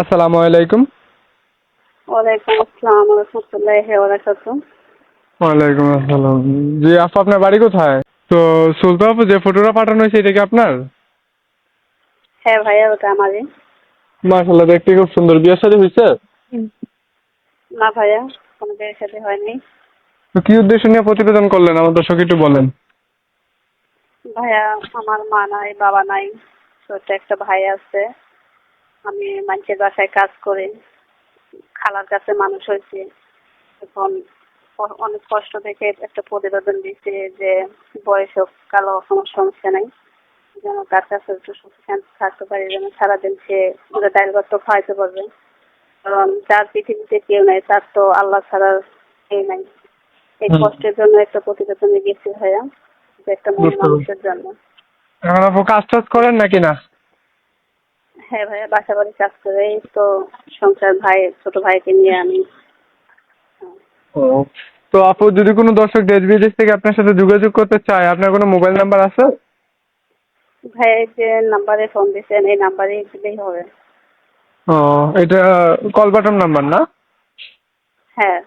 আসসালামু আলাইকুম। ওয়ালাইকুম আসসালাম রহমতুল্লাহ বারাকাতু ওয়ালাইকুম আসসালাম। জি আপু আপনার বাড়ি কোথায়? তো সুলতা আপু যে ফটোটা পাঠানো হয়েছে এটা কি আপনার? হ্যাঁ ভাইয়া ওটা আমারই। মাশাল্লাহ দেখতে খুব সুন্দর। বিয়ের সাথে হয়েছে? না ভাইয়া কোনো বিয়ের সাথে হয়নি। তো কি উদ্দেশ্য নিয়ে প্রতিবেদন করলেন? আমার দর্শক একটু বলেন। ভাইয়া আমার মা নাই বাবা নাই ছোট একটা ভাই আছে। আমি মানুষের বাসায় কাজ করে। খালার কাছে মানুষ হয়েছে। এখন অনেক কষ্ট থেকে একটা প্রতিবেদন দিচ্ছে যে বয়স হোক কালো কোনো সমস্যা নাই। যেন তার কাছে একটু সুখ শান্তি থাকতে পারি যেন সারাদিন সে ডাইল ভাত খাওয়াইতে পারবে। কারণ যার পৃথিবীতে কেউ নাই তার তো আল্লাহ ছাড়া কেউ নাই। এই কষ্টের জন্য একটা প্রতিবেদনে গেছি ভাইয়া যে একটা মন মানুষের জন্য। কাজ টাজ করেন নাকি না? হ্যাঁ ভাইয়া বাসা বাড়ি কাজ করে এই তো সংসার ভাই ছোট ভাইকে নিয়ে আমি। ও তো আপু যদি কোনো দর্শক দেশ বিদেশ থেকে আপনার সাথে যোগাযোগ করতে চায় আপনার কোনো মোবাইল নাম্বার আছে? ভাই যে নাম্বারে ফোন দিয়েছেন এই নাম্বারে দিলেই হবে। ও এটা কল বাটন নাম্বার না? হ্যাঁ।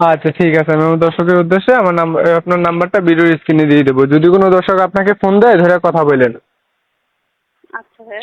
আচ্ছা ঠিক আছে আমি আমার দর্শকের উদ্দেশ্যে আমার নাম্বার আপনার নাম্বারটা ভিডিও স্ক্রিনে দিয়ে দেবো। যদি কোনো দর্শক আপনাকে ফোন দেয় ধরে কথা বলেন। আচ্ছা ভাইয়া।